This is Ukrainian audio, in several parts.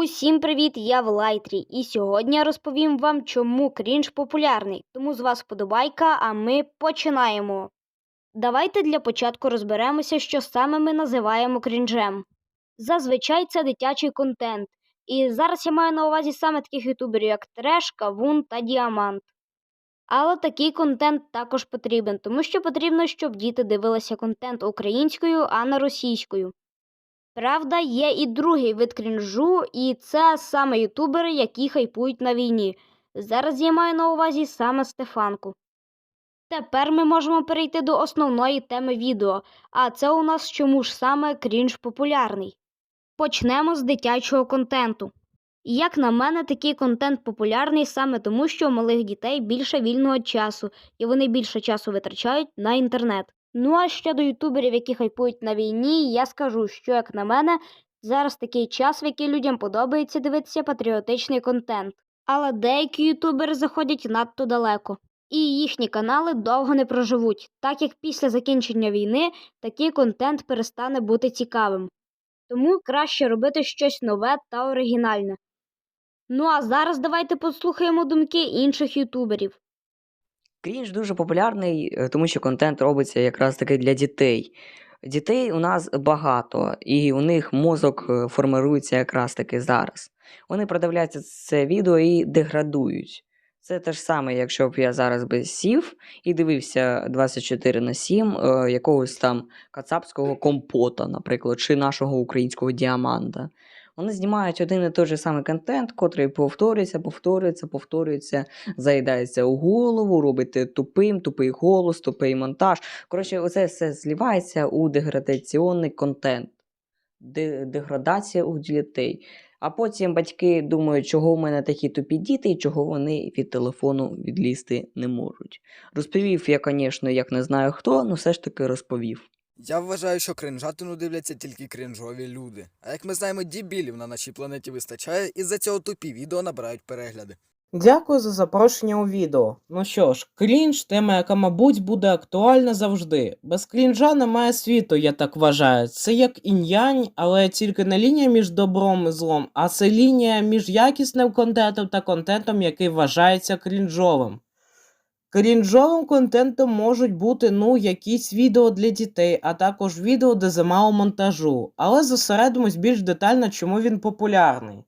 Усім привіт! Я Влайтрі, і сьогодні я розповім вам, чому крінж популярний. Тому з вас подобайка, а ми починаємо. Давайте для початку розберемося, що саме ми називаємо крінжем. Зазвичай це дитячий контент. І зараз я маю на увазі саме таких ютуберів, як Треш, Кавун та Діамант. Але такий контент також потрібен, тому що потрібно, щоб діти дивилися контент українською, а не російською. Правда, є і другий вид крінжу, і це саме ютубери, які хайпують на війні. Зараз я маю на увазі саме Стефанку. Тепер ми можемо перейти до основної теми відео, а це у нас чому ж саме крінж популярний. Почнемо з дитячого контенту. Як на мене, такий контент популярний саме тому, що у малих дітей більше вільного часу, і вони більше часу витрачають на інтернет. Ну а щодо ютуберів, які хайпують на війні, я скажу, що, як на мене, зараз такий час, в який людям подобається дивитися патріотичний контент. Але деякі ютубери заходять надто далеко, і їхні канали довго не проживуть, так як після закінчення війни такий контент перестане бути цікавим. Тому краще робити щось нове та оригінальне. Ну а зараз давайте послухаємо думки інших ютуберів. Крінж дуже популярний, е, тому що контент робиться якраз таки для дітей. Дітей у нас багато, і у них мозок е, формирується якраз таки зараз. Вони продивляються це відео і деградують. Це те ж саме, якщо б я зараз би сів і дивився 24 на 7 е, якогось там кацапського компота, наприклад, чи нашого українського діаманта. Вони знімають один і той же самий контент, котрий повторюється, повторюється, повторюється, заїдається у голову, робите тупим, тупий голос, тупий монтаж. Коротше, оце все злівається у деградаційний контент. Деградація у дітей. А потім батьки думають, чого в мене такі тупі діти і чого вони від телефону відлізти не можуть. Розповів я, звісно, як не знаю хто, але все ж таки розповів. Я вважаю, що кринжатину дивляться тільки кринжові люди. А як ми знаємо, дібілів на нашій планеті вистачає, і за цього тупі відео набирають перегляди. Дякую за запрошення у відео. Ну що ж, крінж тема, яка, мабуть, буде актуальна завжди. Без крінжа немає світу, я так вважаю. Це як інь-янь, але тільки не лінія між добром і злом, а це лінія між якісним контентом та контентом, який вважається крінжовим. Крінжовим контентом можуть бути ну якісь відео для дітей, а також відео, де замало монтажу. Але зосередимось більш детально, чому він популярний.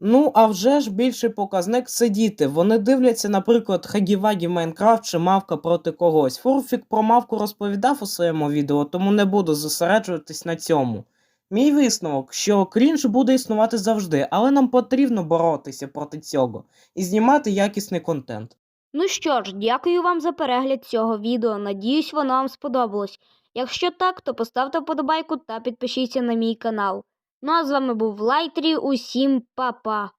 Ну, а вже ж більший показник це діти. Вони дивляться, наприклад, Хагівагі Майнкрафт чи мавка проти когось. Фурфік про мавку розповідав у своєму відео, тому не буду зосереджуватись на цьому. Мій висновок, що крінж буде існувати завжди, але нам потрібно боротися проти цього і знімати якісний контент. Ну що ж, дякую вам за перегляд цього відео. Надіюсь, воно вам сподобалось. Якщо так, то поставте вподобайку та підпишіться на мій канал. Ну а з вами був Лайтрі. Усім па-па!